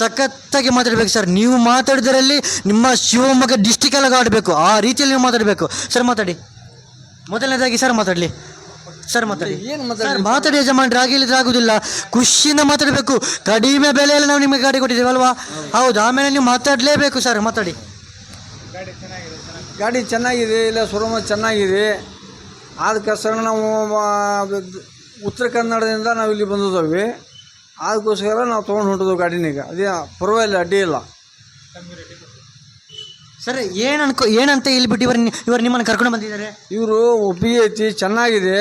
ಸಖತ್ತಾಗಿ ಮಾತಾಡಬೇಕು ಸರ್. ನೀವು ಮಾತಾಡಿದ್ರಲ್ಲಿ ನಿಮ್ಮ ಶಿವಮೊಗ್ಗ ಡಿಸ್ಟಿಕ್ ಎಲ್ಲ ಆಡಬೇಕು. ಆ ರೀತಿಯಲ್ಲಿ ನೀವು ಮಾತಾಡಬೇಕು. ಸರ್ ಮಾತಾಡಿ. ಮೊದಲನೇದಾಗಿ ಸರ್ ಮಾತಾಡಲಿ. ಸರ್ ಮಾತಾಡಿ. ಏನು ಸರ್ ಮಾತಾಡಿ ಯಜಮಾನ್ರಿ ಆಗಿಲ್ಲದ್ರೆ ಆಗುದಿಲ್ಲ. ಖುಷಿಯಿಂದ ಮಾತಾಡಬೇಕು. ಕಡಿಮೆ ಬೆಲೆಯಲ್ಲಿ ನಾವು ನಿಮಗೆ ಗಾಡಿ ಕೊಟ್ಟಿದ್ದೀವಿ ಅಲ್ವಾ? ಹೌದು ಆಮೇಲೆ ನೀವು ಮಾತಾಡಲೇಬೇಕು ಸರ್. ಮಾತಾಡಿ. ಗಾಡಿ ಚೆನ್ನಾಗಿದೆ ಇಲ್ಲ ಶೋರೂಮ್ ಚೆನ್ನಾಗಿದೆ. ಅದಕ್ಕೋಸ್ಕರ ನಾವು ಉತ್ತರ ಕನ್ನಡದಿಂದ ನಾವು ಇಲ್ಲಿ ಬಂದಿದ್ದೇವೆ. ಅದಕ್ಕೋಸ್ಕರ ನಾವು ತೊಗೊಂಡು ಹೊಂಟಿದ್ವು ಗಾಡಿನೀಗ ಅದೇ ಪರವಾಗಿಲ್ಲ ಅಡ್ಡಿ ಇಲ್ಲ. ಸರ್ ಏನು ಅನ್ಕೋ ಏನಂತ ಇಲ್ಲಿ ಬಿಟ್ಟು ಇವರು ಇವರು ನಿಮ್ಮನ್ನು ಕರ್ಕೊಂಡು ಬಂದಿದ್ದಾರೆ? ಇವರು ಒಪ್ಪಿಗೆ ಐತಿ ಚೆನ್ನಾಗಿದೆ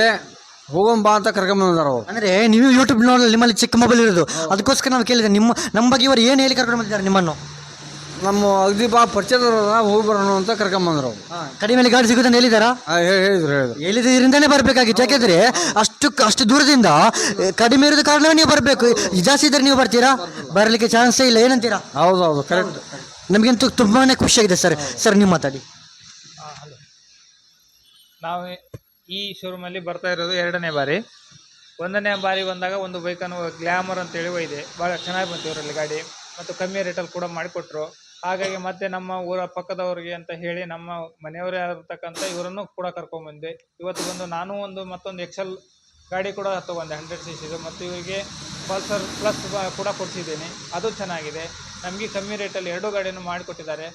ಹೋಗೋಣ ಬಾ ಅಂತ ಕರ್ಕೊಂಬಂದಾರ ಅವ್ರು. ಅಂದರೆ ನೀವು ಯೂಟ್ಯೂಬ್ ನೋಡಲು ನಿಮ್ಮಲ್ಲಿ ಚಿಕ್ಕ ಮೊಬೈಲ್ ಇರೋದು. ಅದಕ್ಕೋಸ್ಕರ ನಾವು ಕೇಳಿದೆ ನಿಮ್ಮ ನಮ್ಮ ಬಗ್ಗೆ ಇವರು ಏನು ಹೇಳಿ ಕರ್ಕೊಂಡು ಬಂದಿದ್ದಾರೆ ನಿಮ್ಮನ್ನು? ನಮ್ಮ ಅಗ್ದಿ ಬಾ ಪರಿಚಯದವ್ರ ಹೋಗಿ ಬರೋಣ ಅಂತ ಕರ್ಕೊಂಬಂದ್ರು. ಕಡಿಮೆ ಅಲ್ಲಿ ಗಾಡಿ ಸಿಗುತ್ತೆ ಅಂತ ಆ, ಹೇ- ಹೇಳಿದ್ರು ಹೇಳಿದ್ರು. ಎಲ್ಲಿದ್ದರಿಂದನೇ ಬರಬೇಕಾಗಿತ್ತು. ಯಾಕೆಂದ್ರೆ ಅಷ್ಟು ಅಷ್ಟು ದೂರದಿಂದ ಕಡಿಮೆ ಇರೋದ ಕಾರಣ ನೀವು ಬರಬೇಕು. ಜಾಸ್ತಿ ಇದ್ರೆ ನೀವು ಬರ್ತೀರಾ? ಬರಲಿಕ್ಕೆ ಚಾನ್ಸೇ ಇಲ್ಲ. ಏನಂತೀರಾ? ಹೌದು ಹೌದು ಕರೆಕ್ಟ್ ನಮಗಂತೂ ತುಂಬಾನೇ ಖುಷಿಯಾಗಿದೆ ಸರ್. ಸರ್ ನೀವು ಮಾತಾಡಿ. ನಾವು ಈ ಶೋರೂಮಲ್ಲಿ ಬರ್ತಾ ಇರೋದು ಎರಡನೇ ಬಾರಿ. ಒಂದನೇ ಬಾರಿ ಬಂದಾಗ ಒಂದು ಬೈಕನ್ನು ಗ್ಲ್ಯಾಮರ್ ಅಂತೇಳಿ ಒಯ್ದೆ. ಭಾಳ ಚೆನ್ನಾಗಿ ಬಂತು ಇವರಲ್ಲಿ ಗಾಡಿ. ಮತ್ತು ಕಮ್ಮಿ ರೇಟಲ್ಲಿ ಕೂಡ ಮಾಡಿಕೊಟ್ರು. ಹಾಗಾಗಿ ಮತ್ತೆ ನಮ್ಮ ಊರ ಪಕ್ಕದವರಿಗೆ ಅಂತ ಹೇಳಿ ನಮ್ಮ ಮನೆಯವರೇ ಆಗಿರ್ತಕ್ಕಂಥ ಇವರನ್ನು ಕೂಡ ಕರ್ಕೊಂಡ್ಬಂದೆ ಇವತ್ತು ಬಂದು ನಾನು ಒಂದು ಮತ್ತೊಂದು ಎಕ್ಸೆಲ್ ಗಾಡಿ ಕೂಡ ತೊಗೊಂಡೆ ಹಂಡ್ರೆಡ್ ಸಿ ಸಿದು ಮತ್ತು ಇವರಿಗೆ ಪಲ್ಸರ್ ಪ್ಲಸ್ ಕೂಡ ಕೊಡಿಸಿದ್ದೀನಿ. ಅದು ಚೆನ್ನಾಗಿದೆ. ನಮಗೆ ಕಮ್ಮಿ ರೇಟಲ್ಲಿ ಎರಡೂ ಗಾಡಿಯೂ ಮಾಡಿಕೊಟ್ಟಿದ್ದಾರೆ.